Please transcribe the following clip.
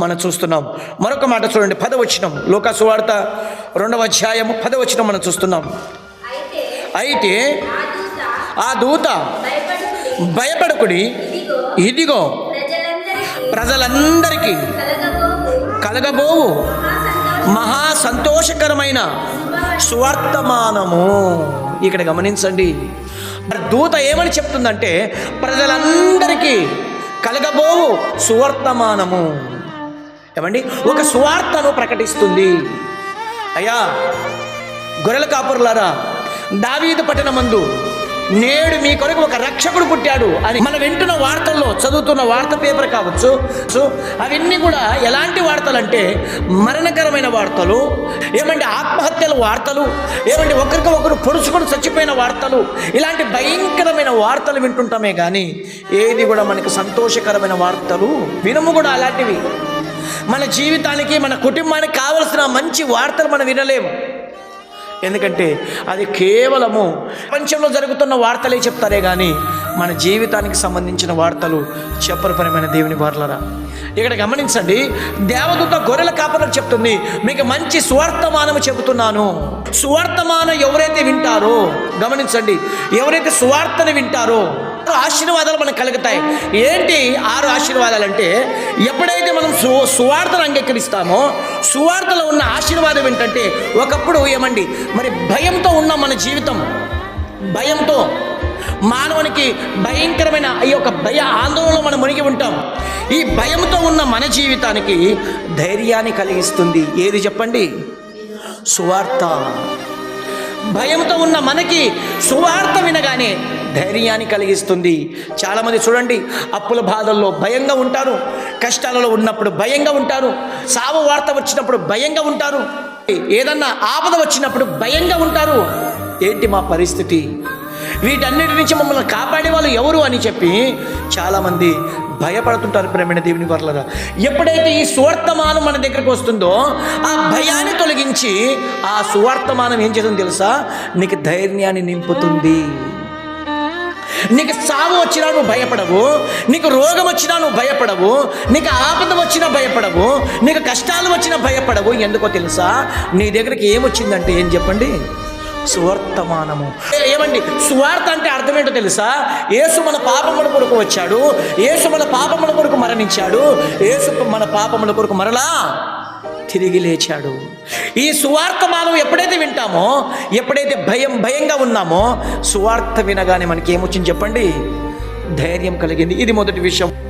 మనం చూస్తున్నాం. మరొక మాట చూడండి. పదవచనం లోకాసు వార్త రెండవ అధ్యాయము పదవచనం మనం చూస్తున్నాం. అయితే ఆ దూత భయపడుకుడి. ఇదిగో ప్రజలందరికీ కలగబోవు. మహా సంతోష మహా సంతోషకరమైన సువర్తమానము. ఇక్కడ గమనించండి. దూత ఏమని చెప్తుందంటే ప్రజలందరికీ కలగబోవు సువర్తమానము. ఏమండి? ఒక సువార్తను ప్రకటిస్తుంది. అయ్యా గొర్రెల కాపురులారా దావీదు పట్టణమందు నేడు మీ కొరకు ఒక రక్షకుడు పుట్టాడు అని మనం వింటున్న వార్తల్లో చదువుతున్న వార్త పేపర్ కావచ్చు సో అవన్నీ కూడా ఎలాంటి వార్తలు అంటే మరణకరమైన వార్తలు ఏమంటే ఆత్మహత్యల వార్తలు ఏమంటే ఒకరికి ఒకరు పొడుచుకొని చచ్చిపోయిన వార్తలు ఇలాంటి భయంకరమైన వార్తలు వింటుంటామే కానీ ఏది కూడా మనకు సంతోషకరమైన వార్తలు వినము కూడా అలాంటివి. మన జీవితానికి మన కుటుంబానికి కావలసిన మంచి వార్తలు మనం వినలేము. ఎందుకంటే అది కేవలము ప్రపంచంలో జరుగుతున్న వార్తలే చెప్తారే కానీ మన జీవితానికి సంబంధించిన వార్తలు చెప్పరపరమైన దేవుని వార్లరా. ఇక్కడ గమనించండి దేవదూత గొర్రెల కాపలకు చెప్తుంది మీకు మంచి స్వార్థమానము చెబుతున్నాను. సువార్తమానం ఎవరైతే వింటారో గమనించండి ఎవరైతే సువార్తను వింటారో ఆరు ఆశీర్వాదాలు మనకు కలుగుతాయి. ఏంటి ఆరు ఆశీర్వాదాలు అంటే ఎప్పుడైతే మనం సు సువార్తను అంగీకరిస్తామో సువార్తలో ఉన్న ఆశీర్వాదం ఏంటంటే ఒకప్పుడు ఏమండి మరి భయంతో ఉన్న మన జీవితం భయంతో మానవునికి భయంకరమైన ఈ యొక్క భయ ఆందోళనలో మనం మునిగి ఉంటాం. ఈ భయంతో ఉన్న మన జీవితానికి ధైర్యాన్ని కలిగిస్తుంది. ఏది చెప్పండి? సువార్త. భయంతో ఉన్న మనకి సువార్త వినగానే ధైర్యాన్ని కలిగిస్తుంది. చాలామంది చూడండి అప్పుల బాధల్లో భయంగా ఉంటారు. కష్టాలలో ఉన్నప్పుడు భయంగా ఉంటారు. సావు వార్త వచ్చినప్పుడు భయంగా ఉంటారు. ఏదన్నా ఆపద వచ్చినప్పుడు భయంగా ఉంటారు. ఏంటి మా పరిస్థితి? వీటన్నిటి నుంచి మమ్మల్ని కాపాడే వాళ్ళు ఎవరు అని చెప్పి చాలామంది భయపడుతుంటారు ప్రేమైన దేవుని వర్లరా. ఎప్పుడైతే ఈ సువర్తమానం మన దగ్గరకు వస్తుందో ఆ భయాన్ని తొలగించి ఆ సువర్తమానం ఏం చేస్తుంది తెలుసా? నీకు ధైర్యాన్ని నింపుతుంది. నీకు సావు వచ్చినా నువ్వు భయపడవు నీకు రోగం వచ్చినా నువ్వు భయపడవు నీకు ఆపద వచ్చినా భయపడవు నీకు కష్టాలు వచ్చినా భయపడవు. ఎందుకో తెలుసా? నీ దగ్గరికి ఏమొచ్చిందంటే ఏం చెప్పండి? సువర్తమానము. ఏమండి? సువార్త అంటే అర్థం ఏంటో తెలుసా? యేసు మన పాపముల కొరకు వచ్చాడు. యేసు మన పాపముల కొరకు మరణించాడు. యేసు మన పాపముల కొరకు మరలా తిరిగి లేచాడు. ఈ సువార్తమానం ఎప్పుడైతే వింటామో ఎప్పుడైతే భయం భయంగా ఉన్నామో సువార్త వినగానే మనకి ఏమొచ్చింది చెప్పండి? ధైర్యం కలిగింది. ఇది మొదటి విషయం.